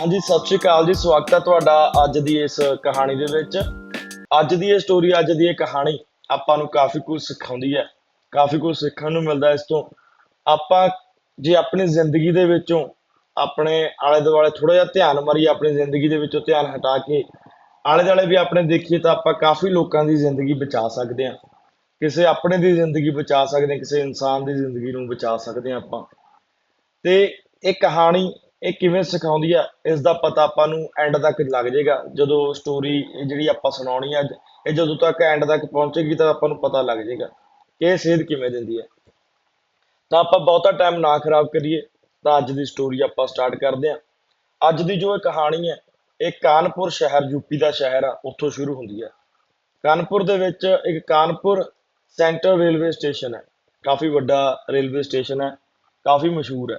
ਹਾਂਜੀ, ਸਤਿ ਸ਼੍ਰੀ ਅਕਾਲ ਜੀ। ਸਵਾਗਤ ਹੈ ਤੁਹਾਡਾ ਅੱਜ ਦੀ ਇਸ ਕਹਾਣੀ ਦੇ ਵਿੱਚ। ਅੱਜ ਦੀ ਇਹ ਸਟੋਰੀ ਅੱਜ ਦੀ ਇਹ ਕਹਾਣੀ ਆਪਾਂ ਨੂੰ ਕਾਫੀ ਕੁਝ ਸਿਖਾਉਂਦੀ ਹੈ। ਕਾਫੀ ਕੁਝ ਸਿੱਖਣ ਨੂੰ ਮਿਲਦਾ ਇਸ ਤੋਂ। ਆਪਾਂ ਜੇ ਆਪਣੀ ਜ਼ਿੰਦਗੀ ਦੇ ਵਿੱਚੋਂ ਆਪਣੇ ਆਲੇ ਦੁਆਲੇ ਥੋੜਾ ਜਿਹਾ ਧਿਆਨ ਮਾਰੀਏ, ਆਪਣੀ ਜ਼ਿੰਦਗੀ ਦੇ ਵਿੱਚੋਂ ਧਿਆਨ ਹਟਾ ਕੇ ਆਲੇ ਦੁਆਲੇ ਵੀ ਆਪਣੇ ਦੇਖੀਏ ਤਾਂ ਆਪਾਂ ਕਾਫੀ ਲੋਕਾਂ ਦੀ ਜ਼ਿੰਦਗੀ ਬਚਾ ਸਕਦੇ ਹਾਂ। ਕਿਸੇ ਆਪਣੇ ਦੀ ਜ਼ਿੰਦਗੀ ਬਚਾ ਸਕਦੇ ਹਾਂ, ਕਿਸੇ ਇਨਸਾਨ ਦੀ ਜ਼ਿੰਦਗੀ ਨੂੰ ਬਚਾ ਸਕਦੇ ਹਾਂ ਆਪਾਂ। ਤੇ ਇਹ ਕਹਾਣੀ ਇਹ ਕਿਵੇਂ ਸਿਖਾਉਂਦੀ ਆ ਇਸ ਦਾ ਪਤਾ ਆਪਾਂ ਨੂੰ ਐਂਡ ਤੱਕ ਲੱਗ ਜਾਏਗਾ। ਜਦੋਂ ਸਟੋਰੀ ਜਿਹੜੀ ਆਪਾਂ ਸੁਣਾਉਣੀ ਆ ਅੱਜ ਇਹ ਜਦੋਂ ਤੱਕ ਐਂਡ ਤੱਕ ਪਹੁੰਚੇਗੀ ਤਾਂ ਆਪਾਂ ਨੂੰ ਪਤਾ ਲੱਗ ਜਾਏਗਾ ਕਿ ਇਹ ਸੇਧ ਕਿਵੇਂ ਦਿੰਦੀ ਹੈ ਤਾਂ ਆਪਾਂ ਬਹੁਤਾ ਟਾਈਮ ਨਾ ਖਰਾਬ ਕਰੀਏ, ਤਾਂ ਅੱਜ ਦੀ ਸਟੋਰੀ ਆਪਾਂ ਸਟਾਰਟ ਕਰਦੇ ਹਾਂ ਅੱਜ ਦੀ ਜੋ ਇਹ ਕਹਾਣੀ ਹੈ ਇਹ ਕਾਨਪੁਰ ਸ਼ਹਿਰ ਯੂਪੀ ਦਾ ਸ਼ਹਿਰ ਆ, ਉੱਥੋਂ ਸ਼ੁਰੂ ਹੁੰਦੀ ਹੈ ਕਾਨਪੁਰ ਦੇ ਵਿੱਚ ਇੱਕ ਕਾਨਪੁਰ ਸੈਂਟਰਲ ਰੇਲਵੇ ਸਟੇਸ਼ਨ ਹੈ ਕਾਫੀ ਵੱਡਾ ਰੇਲਵੇ ਸਟੇਸ਼ਨ ਹੈ ਕਾਫੀ ਮਸ਼ਹੂਰ ਹੈ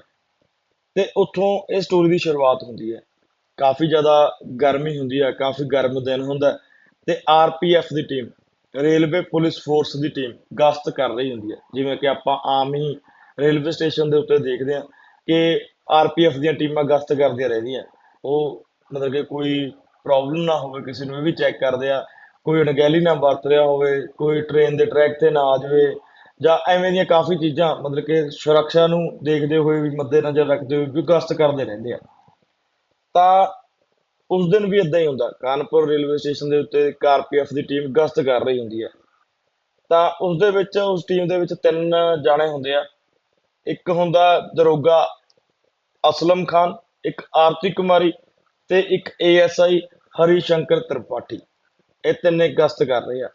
ਤੇ ਉੱਥੋਂ ਇਹ ਸਟੋਰੀ ਦੀ ਸ਼ੁਰੂਆਤ ਹੁੰਦੀ ਹੈ। ਕਾਫੀ ਜ਼ਿਆਦਾ ਗਰਮੀ ਹੁੰਦੀ ਹੈ, ਕਾਫੀ ਗਰਮ ਦਿਨ ਹੁੰਦਾ ਹੈ ਤੇ ਆਰਪੀਐਫ ਦੀ ਟੀਮ ਰੇਲਵੇ ਪੁਲਿਸ ਫੋਰਸ ਦੀ ਟੀਮ ਗਸ਼ਤ ਕਰ ਰਹੀ ਹੁੰਦੀ ਹੈ। ਜਿਵੇਂ ਕਿ ਆਪਾਂ ਆਮ ਹੀ ਰੇਲਵੇ ਸਟੇਸ਼ਨ ਦੇ ਉੱਤੇ ਦੇਖਦੇ ਹਾਂ ਕਿ ਆਰਪੀਐਫ ਦੀਆਂ ਟੀਮਾਂ ਗਸ਼ਤ ਕਰਦੀਆਂ ਰਹਿੰਦੀਆਂ। ਉਹ ਮਤਲਬ ਕਿ ਕੋਈ ਪ੍ਰੋਬਲਮ ਨਾ ਹੋਵੇ, ਕਿਸੇ ਨੂੰ ਇਹ ਵੀ ਚੈੱਕ ਕਰਦੇ ਆ, ਕੋਈ ਅਣਗਹਿਲੀ ਨਾ ਵਰਤ ਰਿਹਾ ਹੋਵੇ, ਕੋਈ ਟ੍ਰੇਨ ਦੇ ਟਰੈਕ ਤੇ ਨਾ ਆ ਜਾਵੇ ਜਾਂ ਐਵੇਂ ਦੀਆਂ ਕਾਫੀ ਚੀਜ਼ਾਂ ਮਤਲਬ ਕਿ ਸੁਰੱਖਿਆ ਨੂੰ ਦੇਖਦੇ ਹੋਏ ਵੀ ਮੱਦੇ ਨਜ਼ਰ ਰੱਖਦੇ ਹੋਏ ਵੀ ਗਸ਼ਤ ਕਰਦੇ ਰਹਿੰਦੇ ਆ। ਤਾਂ ਉਸ ਦਿਨ ਵੀ ਇਦਾਂ ਹੀ ਹੁੰਦਾ, ਕਾਨਪੁਰ ਰੇਲਵੇ ਸਟੇਸ਼ਨ ਦੇ ਉੱਤੇ ਇੱਕ ਆਰਪੀਐਫ ਦੀ ਟੀਮ ਗਸ਼ਤ ਕਰ ਰਹੀ ਹੁੰਦੀ ਹੈ ਤਾਂ ਉਸ ਦੇ ਵਿੱਚ, ਉਸ ਟੀਮ ਦੇ ਵਿੱਚ ਤਿੰਨ ਜਾਣੇ ਹੁੰਦੇ ਆ। ਇੱਕ ਹੁੰਦਾ ਦਰੋਗਾ ਅਸਲਮ ਖਾਨ, ਇੱਕ ਆਰਤੀ ਕੁਮਾਰੀ ਤੇ ਇੱਕ ਏਐਸਆਈ ਹਰੀ ਸ਼ੰਕਰ ਤ੍ਰਿਪਾਠੀ। ਇਹ ਤਿੰਨੇ ਗਸ਼ਤ ਕਰ ਰਹੇ ਆ।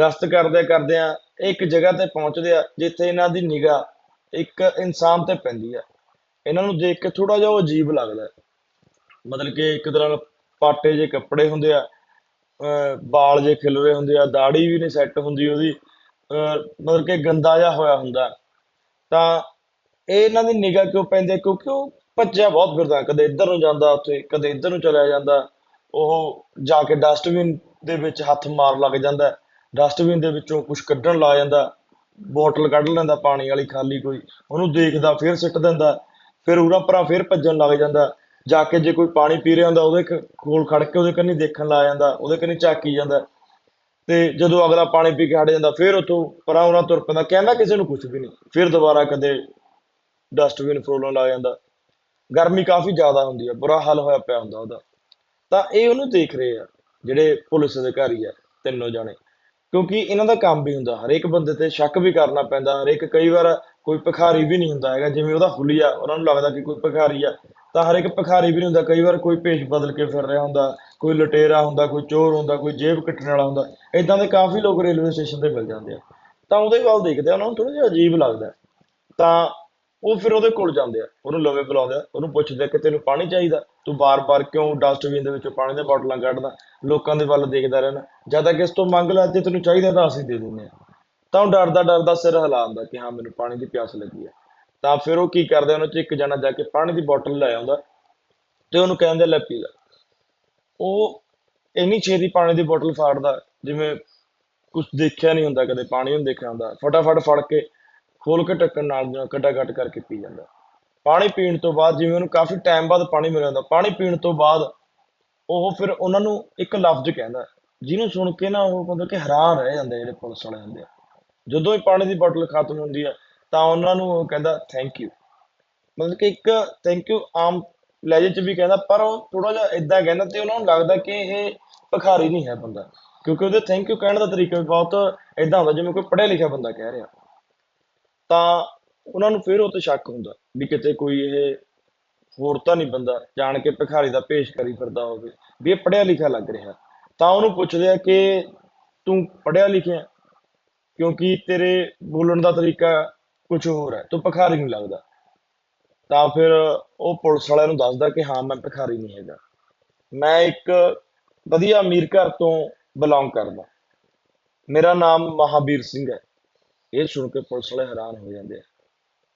ਗਸ਼ਤ ਕਰਦੇ ਕਰਦੇ ਆ, ਇੱਕ ਜਗ੍ਹਾ ਤੇ ਪਹੁੰਚਦੇ ਆ, ਜਿੱਥੇ ਇਹਨਾਂ ਦੀ ਨਿਗਾਹ ਇੱਕ ਇਨਸਾਨ ਤੇ ਪੈਂਦੀ ਆ। ਇਹਨਾਂ ਨੂੰ ਦੇਖ ਕੇ ਥੋੜਾ ਜਿਹਾ ਉਹ ਅਜੀਬ ਲੱਗਦਾ ਮਤਲਬ ਕਿ ਇੱਕ ਤਰ੍ਹਾਂ ਪਾਟੇ ਜਿਹੇ ਕੱਪੜੇ ਹੁੰਦੇ ਆ, ਅਹ ਵਾਲ ਜੇ ਖਿਲਰੇ ਹੁੰਦੇ ਆ ਦਾੜੀ ਵੀ ਨਹੀਂ ਸੈੱਟ ਹੁੰਦੀ ਉਹਦੀ, ਅਹ ਮਤਲਬ ਕਿ ਗੰਦਾ ਜਿਹਾ ਹੋਇਆ ਹੁੰਦਾ। ਤਾਂ ਇਹ ਇਹਨਾਂ ਦੀ ਨਿਗਾਹ ਕਿਉਂ ਪੈਂਦੀ ਹੈ? ਕਿਉਂਕਿ ਉਹ ਭੱਜਿਆ ਬਹੁਤ ਫਿਰਦਾ, ਕਦੇ ਇੱਧਰ ਨੂੰ ਜਾਂਦਾ ਉੱਥੇ, ਕਦੇ ਇੱਧਰ ਨੂੰ ਚਲਿਆ ਜਾਂਦਾ। ਉਹ ਜਾ ਕੇ ਡਸਟਬਿਨ ਦੇ ਵਿੱਚ ਹੱਥ ਮਾਰ ਲੱਗ ਜਾਂਦਾ। ਡਸਟਬਿਨ ਦੇ ਵਿੱਚੋਂ ਕੁਝ ਕੱਢਣ ਲਾ ਜਾਂਦਾ ਬੋਟਲ ਕੱਢ ਲੈਂਦਾ ਪਾਣੀ ਵਾਲੀ ਖਾਲੀ ਕੋਈ, ਉਹਨੂੰ ਦੇਖਦਾ, ਫਿਰ ਸਿੱਟ ਦਿੰਦਾ, ਫਿਰ ਉਰਾਂ ਪਰਾਂ ਫਿਰ ਭੱਜਣ ਲੱਗ ਜਾਂਦਾ, ਜਾ ਕੇ ਜੇ ਕੋਈ ਪਾਣੀ ਪੀ ਰਿਹਾ ਹੁੰਦਾ, ਉਹਦੇ ਕੋਲ ਖੜ ਕੇ ਉਹਦੇ ਕੰਨੀ ਦੇਖਣ ਲਾ ਜਾਂਦਾ, ਉਹਦੇ ਕੰਨੀ ਝਾਕੀ ਜਾਂਦਾ, ਤੇ ਜਦੋਂ ਅਗਲਾ ਪਾਣੀ ਪੀ ਕੇ ਹਟ ਜਾਂਦਾ, ਫਿਰ ਉੱਥੋਂ ਪਰਾਂ ਉਰਾਂ ਤੁਰ ਪੈਂਦਾ, ਕਹਿੰਦਾ ਕਿਸੇ ਨੂੰ ਕੁਝ ਵੀ ਨਹੀਂ, ਫਿਰ ਦੁਬਾਰਾ ਕਦੇ ਡਸਟਬਿਨ ਫਰੋਲਣ ਲੱਗ ਜਾਂਦਾ। ਗਰਮੀ ਕਾਫੀ ਜ਼ਿਆਦਾ ਹੁੰਦੀ ਹੈ ਬੁਰਾ ਹਾਲ ਹੋਇਆ ਪਿਆ ਹੁੰਦਾ ਉਹਦਾ। ਤਾਂ ਇਹ ਉਹਨੂੰ ਦੇਖ ਰਹੇ ਆ, ਜਿਹੜੇ ਪੁਲਿਸ ਅਧਿਕਾਰੀ ਆ, ਤਿੰਨੋਂ ਜਾਣੇ। ਕਿਉਂਕਿ ਇਹਨਾਂ ਦਾ ਕੰਮ ਵੀ ਹੁੰਦਾ, ਹਰੇਕ ਬੰਦੇ ਤੇ ਸ਼ੱਕ ਵੀ ਕਰਨਾ ਪੈਂਦਾ, ਹਰੇਕ ਕਈ ਵਾਰ ਕੋਈ ਭਿਖਾਰੀ ਵੀ ਨਹੀਂ ਹੁੰਦਾ ਹੈਗਾ, ਜਿਵੇਂ ਉਹਦਾ ਹੁਲੀਆ, ਉਹਨਾਂ ਨੂੰ ਲੱਗਦਾ ਕਿ ਕੋਈ ਭਿਖਾਰੀ ਆ, ਤਾਂ ਹਰੇਕ ਭਿਖਾਰੀ ਵੀ ਨਹੀਂ ਹੁੰਦਾ, ਕਈ ਵਾਰ ਕੋਈ ਭੇਸ਼ ਬਦਲ ਕੇ ਫਿਰ ਰਿਹਾ ਹੁੰਦਾ, ਕੋਈ ਲੁਟੇਰਾ ਹੁੰਦਾ, ਕੋਈ ਚੋਰ ਹੁੰਦਾ, ਕੋਈ ਜੇਬ ਕੱਟਣ ਵਾਲਾ ਹੁੰਦਾ ਇਦਾਂ ਦੇ ਕਾਫੀ ਲੋਕ ਰੇਲਵੇ ਸਟੇਸ਼ਨ ਤੇ ਮਿਲ ਜਾਂਦੇ ਆ। ਤਾਂ ਉਹਦੇ ਵੱਲ ਦੇਖਦੇ ਆ, ਉਹਨਾਂ ਨੂੰ ਥੋੜਾ ਜਿਹਾ ਅਜੀਬ ਲੱਗਦਾ ਤਾਂ ਉਹ ਫਿਰ ਉਹਦੇ ਕੋਲ ਜਾਂਦੇ ਆ। ਉਹਨੂੰ ਲਵੇ ਬੁਲਾਉਂਦੇ ਆ। ਉਹਨੂੰ ਪੁੱਛਦੇ ਆ ਕਿ ਤੈਨੂੰ ਪਾਣੀ ਚਾਹੀਦਾ? ਤੂੰ ਬਾਰ-ਬਾਰ ਕਿਉਂ ਡਸਟਬਿਨ ਦੇ ਵਿੱਚੋਂ ਪਾਣੀ ਦੀਆਂ ਬੋਟਲਾਂ ਕੱਢਦਾ? ਲੋਕਾਂ ਦੇ ਵੱਲ ਦੇਖਦਾ ਰਹਿਣਾ। ਜਦ ਤੱਕ ਇਸ ਤੋਂ ਮੰਗ ਲੈ ਜੇ ਤੈਨੂੰ ਚਾਹੀਦਾ ਤਾਂ ਅਸੀਂ ਦੇ ਦਿੰਦੇ ਆ ਤਾਂ ਉਹ ਡਰਦਾ ਡਰਦਾ ਸਿਰ ਹਿਲਾਉਂਦਾ ਕਿ ਹਾਂ, ਮੈਨੂੰ ਪਾਣੀ ਦੀ ਪਿਆਸ ਲੱਗੀ ਆ। ਤਾਂ ਫਿਰ ਉਹ ਕੀ ਕਰਦੇ ਉਹਨਾਂ ਚ ਇੱਕ ਜਣਾ ਜਾ ਕੇ ਪਾਣੀ ਦੀ ਬੋਤਲ ਲੈ ਆਉਂਦਾ ਤੇ ਉਹਨੂੰ ਕਹਿੰਦੇ ਲੈ ਪੀ ਲੈ। ਉਹ ਇੰਨੀ ਛੇਤੀ ਪਾਣੀ ਦੀ ਬੋਤਲ ਫਾੜਦਾ, ਜਿਵੇਂ ਕੁਝ ਦੇਖਿਆ ਨਹੀਂ ਹੁੰਦਾ, ਕਦੇ ਪਾਣੀ ਨੂੰ ਦੇਖਿਆ ਹੁੰਦਾ। ਫਟਾਫਟ ਫੜ ਕੇ ਖੋਲ ਕੇ ਢੱਕਣ ਨਾਲ ਜਿਹਾ ਘਟਾ-ਘਟ ਕਰਕੇ ਪੀ ਜਾਂਦਾ। ਪਾਣੀ ਪੀਣ ਤੋਂ ਬਾਅਦ ਜਿਵੇਂ ਉਹਨੂੰ ਕਾਫੀ ਟਾਈਮ ਬਾਅਦ ਪਾਣੀ ਮਿਲਿਆ ਹੁੰਦਾ ਪਾਣੀ ਪੀਣ ਤੋਂ ਬਾਅਦ ਉਹ ਫਿਰ ਉਹਨਾਂ ਨੂੰ ਇੱਕ ਲਫ਼ਜ਼ ਕਹਿੰਦਾ, ਜਿਹਨੂੰ ਸੁਣ ਕੇ ਨਾ ਉਹ ਮਤਲਬ ਕਿ ਹੈਰਾਨ ਰਹਿ ਜਾਂਦੇ ਜਿਹੜੇ ਪੁਲਿਸ ਵਾਲੇ ਹੁੰਦੇ ਆ। ਜਦੋਂ ਹੀ ਪਾਣੀ ਦੀ ਬੋਤਲ ਖਤਮ ਹੁੰਦੀ ਆ, ਤਾਂ ਉਹਨਾਂ ਨੂੰ ਉਹ ਕਹਿੰਦਾ ਥੈਂਕ ਯੂ ਮਤਲਬ ਕਿ ਇੱਕ ਥੈਂਕ ਯੂ ਆਮ ਲਹਿਜੇ ਚ ਵੀ ਕਹਿੰਦਾ, ਪਰ ਉਹ ਥੋੜਾ ਜਿਹਾ ਇਦਾਂ ਕਹਿੰਦਾ ਤੇ ਉਹਨਾਂ ਨੂੰ ਲੱਗਦਾ ਕਿ ਇਹ ਭਿਖਾਰੀ ਨਹੀਂ ਹੈ ਬੰਦਾ। ਕਿਉਂਕਿ ਉਹਦੇ ਥੈਂਕ ਯੂ ਕਹਿਣ ਦਾ ਤਰੀਕਾ ਵੀ ਬਹੁਤ ਇਦਾਂ ਹੁੰਦਾ, ਜਿਵੇਂ ਕੋਈ ਪੜ੍ਹਿਆ ਲਿਖਿਆ ਬੰਦਾ ਕਹਿ ਰਿਹਾ। ਤਾਂ ਉਹਨਾਂ ਨੂੰ ਫਿਰ ਉਹ ਤੇ ਸ਼ੱਕ ਹੁੰਦਾ ਵੀ ਕਿਤੇ ਕੋਈ ਇਹ ਹੋਰ ਤਾਂ ਨਹੀਂ ਬੰਦਾ ਜਾਣ ਕੇ ਭਿਖਾਰੀ ਦਾ ਭੇਸ਼ ਕਰੀ ਫਿਰਦਾ ਹੋਵੇ, ਵੀ ਇਹ ਪੜ੍ਹਿਆ ਲਿਖਿਆ ਲੱਗ ਰਿਹਾ। ਤਾਂ ਉਹਨੂੰ ਪੁੱਛਦੇ ਆ ਕਿ ਤੂੰ ਪੜ੍ਹਿਆ ਲਿਖਿਆ ਕਿਉਂਕਿ ਤੇਰੇ ਬੋਲਣ ਦਾ ਤਰੀਕਾ ਕੁਝ ਹੋਰ ਹੈ, ਤੂੰ ਭਿਖਾਰੀ ਨਹੀਂ ਲੱਗਦਾ। ਤਾਂ ਫਿਰ ਉਹ ਪੁਲਿਸ ਵਾਲਿਆਂ ਨੂੰ ਦੱਸਦਾ ਕਿ ਹਾਂ, ਮੈਂ ਭਿਖਾਰੀ ਨਹੀਂ ਹੈਗਾ। ਮੈਂ ਇੱਕ ਵਧੀਆ ਅਮੀਰ ਘਰ ਤੋਂ ਬਿਲੋਂਗ ਕਰਦਾ। ਮੇਰਾ ਨਾਮ ਮਹਾਬੀਰ ਸਿੰਘ ਹੈ। ਇਹ ਸੁਣ ਕੇ ਪੁਲਿਸ ਵਾਲੇ ਹੈਰਾਨ ਹੋ ਜਾਂਦੇ ਆ।